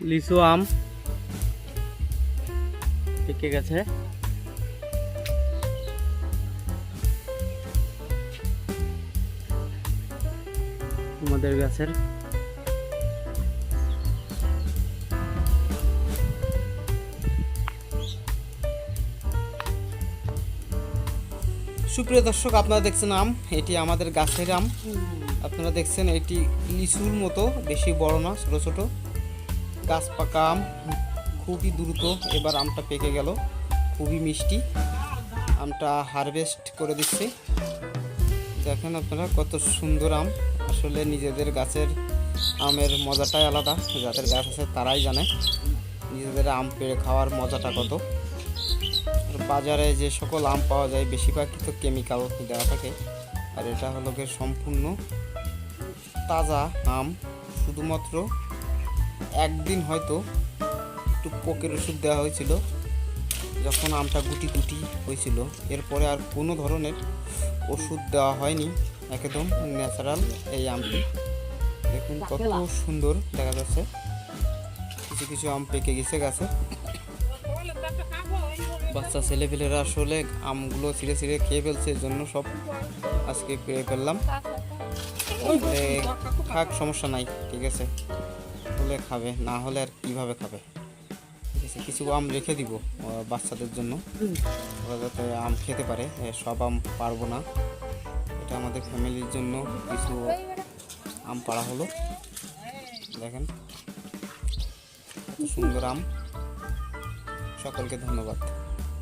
লিচু আম পেকে গেছে। আমাদের গাছের সুপ্রিয় দর্শক, আপনারা দেখছেন আম, এটি আমাদের গাছের আম। আপনারা দেখছেন এটি লিচুর মতো, বেশি বড় না, ছোট ছোট। গাছ পাকা আম খুবই দ্রুত এবার আমটা পেকে গেল। খুবই মিষ্টি। আমটা হারভেস্ট করে দিচ্ছে। দেখেন আপনারা কত সুন্দর আম। আসলে নিজেদের গাছের আমের মজাটাই আলাদা। যাদের গাছ আছে তারাই জানে নিজেদের আম পেড়ে খাওয়ার মজাটা কত। বাজারে যে সকল আম পাওয়া যায়, বেশিরভাগই তো কেমিক্যাল দেওয়া থাকে। আর এটা হলো সম্পূর্ণ তাজা আম। শুধুমাত্র একদিন হয়তো একটু পোকের ওষুধ দেওয়া হয়েছিল যখন আমটা গুটি গুটি হয়েছিল। এরপরে আর কোনো ধরনের ওষুধ দেওয়া হয়নি একদম ন্যাচারাল এই আমটি। দেখুন কত সুন্দর দেখা যাচ্ছে। কিছু কিছু আম পেকে গেছে গাছে। বাচ্চা ছেলেপেলেরা আসলে আমগুলো ছিঁড়ে ছিঁড়ে খেয়ে ফেলছে জন্য সব আজকে পেয়ে ফেললাম। থাক সমস্যা নাই ঠিক আছে। হলে খাবে, না হলে আর কীভাবে খাবে? ঠিক আছে, কিছু আম রেখে দিব বাচ্চাদের জন্য। ওরা যাতে আম খেতে পারে সব আম পারব না। এটা আমাদের ফ্যামিলির জন্য কিছু আম পাড়া হলো। দেখেন সুন্দর আম। সকলকে ধন্যবাদ।